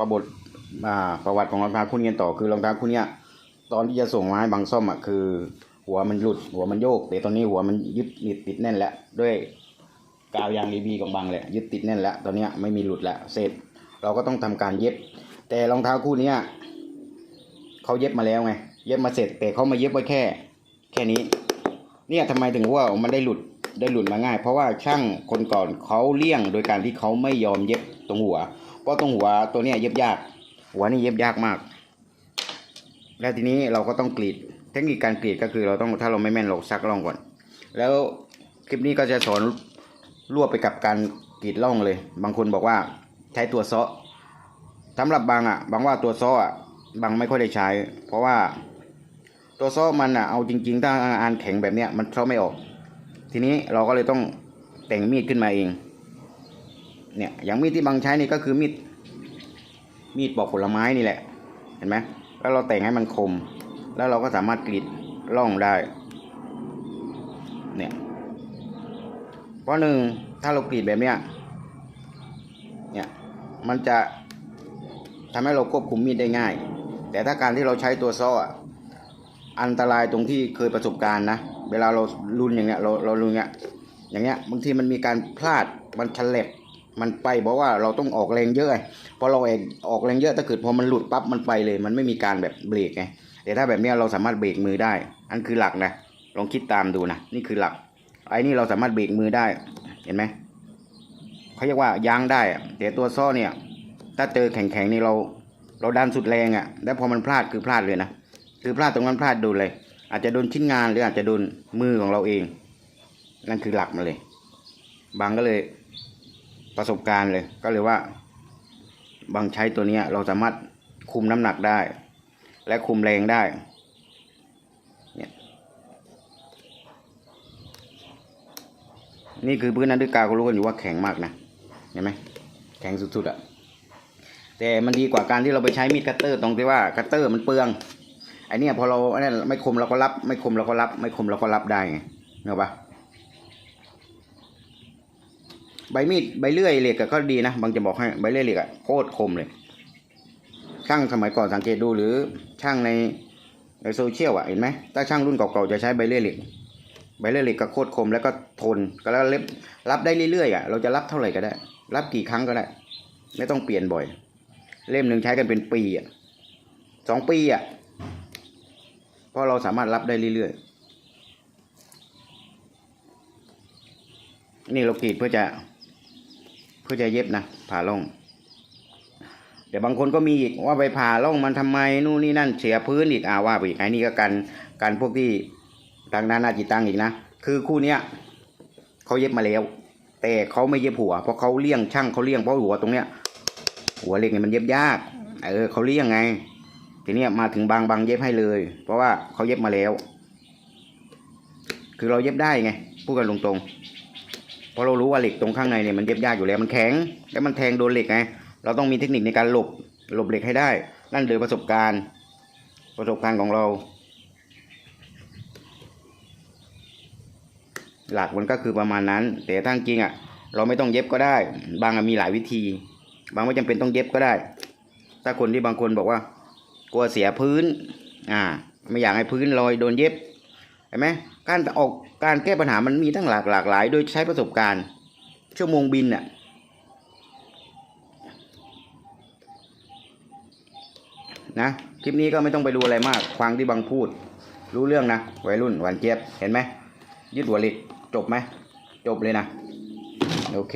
ประบทประวัติของรองเท้าคู่นี้กันต่อคือรองเท้าคู่เนี้ยตอนที่จะส่งมาให้บางซ่อมอะคือ หัวมันหลุดหัวมันโยก แต่ตอนนี้หัวมันยึดติดติดแน่นแล้วด้วยกาวยางรีบีของบางเลยยึดติดแน่นแล้วตอนนี้ไม่มีหลุดแล้วเสร็จเราก็ต้องทำการเย็บ แต่รองเท้าคู่นี้เขาเย็บมาแล้วไงเย็บมาเสร็จ แต่เขามาเย็บไว้แค่ แค่นี้ เนี่ยทำไมถึงว่ามันได้หลุดได้หลุดมาง่าย เพราะว่าช่างคนก่อนเขาเลี่ยงโดยการที่เขาไม่ยอมเย็บตรงหัว เพราะตรงหัวตัวเนี้ยเย็บยาก หัวนี่เย็บยากมาก แล้วทีนี้เราก็ต้องกรีด เทคนิคการกรีดก็คือเราต้องถ้าเราไม่แม่นเราซักร่องก่อน แล้วคลิปนี้ก็จะสอนรวบไปกับการกรีดร่องเลย บางคนบอกว่าใช้ตัวเซาะสำหรับบางอะ บางว่าตัวเซาะอะบางไม่ค่อยได้ใช้ เพราะว่าตัวเซาะมันอะเอาจริงๆถ้าอานแข็งแบบเนี้ยมันเซาะไม่ออก ทีนี้เราก็เลยต้องแต่งมีดขึ้นมาเอง เนี่ยอย่างมีดที่บางใช้นี่ก็คือมีดมีดปอกผลไม้นี่แหละ เห็นไหมแล้วเราแต่งให้มันคม แล้วเราก็สามารถกรีดร่องได้ เนี่ยเพราะหนึ่งถ้าเรากรีดแบบเนี้ยเนี่ยมันจะทำให้เราควบคุมมีดได้ง่าย แต่ถ้าการที่เราใช้ตัวซ้ออะอันตรายตรงที่เคยประสบการณ์นะ เวลาเราลุนอย่างเงี้ยเราเราลุนเงี้ยอย่างเงี้ยบางทีมันมีการพลาดมันฉลับ มันไปเพราะว่าเราต้องออกแรงเยอะไงพอเราเองออกแรงเยอะถ้าเกิดพอมันหลุดปั๊บมันไปเลย มันไม่มีการแบบเบรกไงแต่ถ้าแบบนี้เราสามารถเบรกมือได้ อันคือหลักนะลองคิดตามดูนะนี่คือหลักไอ้นี่เราสามารถเบรกมือได้เห็นไหมเขาเรียกว่ายางได้แต่ตัวซ้อเนี่ย ถ้าเจอแข็งๆนี่เรา เราดันสุดแรงอะ่ะ แล้วพอมันพลาดคือพลาดเลยนะคือพลาดตรงนั้นพลาดโดนเลย อาจจะโดนชิ้นงานหรืออาจจะโดนมือของเราเอง นั่นคือหลักมาเลย บางก็เลย ประสบการณ์เลย ก็เลยว่า บางใช้ตัวนี้เราสามารถคุมน้ำหนักได้ และคุมแรงได้เนี่ยนี่คือพื้นนั้นด้วยกาวก็รู้กันอยู่ว่าแข็งมากนะเห็นไหมแข็งสุดๆอะ่ะแต่มันดีกว่าการที่เราไปใช้มีดคัตเตอร์ตรงที่ว่าคัตเตอร์มันเปลืองไอเนี่ยพอเราอันนั้นไม่คมเราก็รับ ไม่คมเราก็รับ ไม่คมเราก็รับได้ไงเห็นปะ ใบมีดใบเลื่อยเหล็กก็ดีนะบางจะบอกให้ใบเลื่อยเหล็กอะโคตรคมเลย ช่างสมัยก่อนสังเกตดูหรือช่างในในโซเชียลอะเห็นไหมถ้าช่างรุ่นเก่าๆจะใช้ใบเลื่อยเหล็กใบเลื่อยเหล็กก็โคตรคมแล้วก็ทนก็แล้วเล็บรับได้เรื่อยๆอะเราจะรับเท่าไหร่ก็ได้ รับกี่ครั้งก็ได้ ไม่ต้องเปลี่ยนบ่อย เล่มหนึ่งใช้กันเป็นปีอะสองปีอะเพราะเราสามารถรับได้เรื่อยๆนี่เรากรีดเพื่อจะ พื่อจะเย็บนะผ่าล่องเดี๋ยวบางคนก็มีอีกว่าไปผ่าล่องมันทำไมนู่นนี่นั่นเสียพื้นอีกอ่าว่าไปอีกไอ้นี่ก็กันกันพวกที่ทางด้านหน้าจิตตังอีกนะคือคู่เนี้ยเขาเย็บมาแล้ว แต่เขาไม่เย็บหัว เพราะเขาเลี่ยงช่างเขาเลี่ยงเพราะหัวตรงเนี้ย หัวเล็กเนี่ยมันเย็บยากเออเขาเลี่ยงไง ทีเนี้ยมาถึงบางบางเย็บให้เลย เพราะว่าเขาเย็บมาแล้ว คือเราเย็บได้ไงพูดกันตรงๆ เพราะเรารู้ว่าเหล็กตรงข้างในเนี่ยมันเย็บยากอยู่แล้วมันแข็ง แล้วมันแทงโดนเหล็กไงเราต้องมีเทคนิคในการหลบหลบเหล็กให้ได้ นั่นเลยประสบการณ์ ประสบการณ์ของเรา หลักมันก็คือประมาณนั้น แต่ถ้าจริงอะ เราไม่ต้องเย็บก็ได้ บางมีหลายวิธี บางไม่จำเป็นต้องเย็บก็ได้ ถ้าคนที่บางคนบอกว่ากลัวเสียพื้น อ่า ไม่อยากให้พื้นลอยโดนเย็บ เห็นไหมการออกการแก้ปัญหามันมีตั้งหลากหลากหลาย โดยใช้ประสบการณ์ ชั่วโมงบินน่ะนะคลิปนี้ก็ไม่ต้องไปดูอะไรมาก ฟังที่บางพูด รู้เรื่องนะวัยรุ่นหวานเจี๊ยบเห็นไหมยึดหัวหล็กจบไหมจบเลยนะ โอเค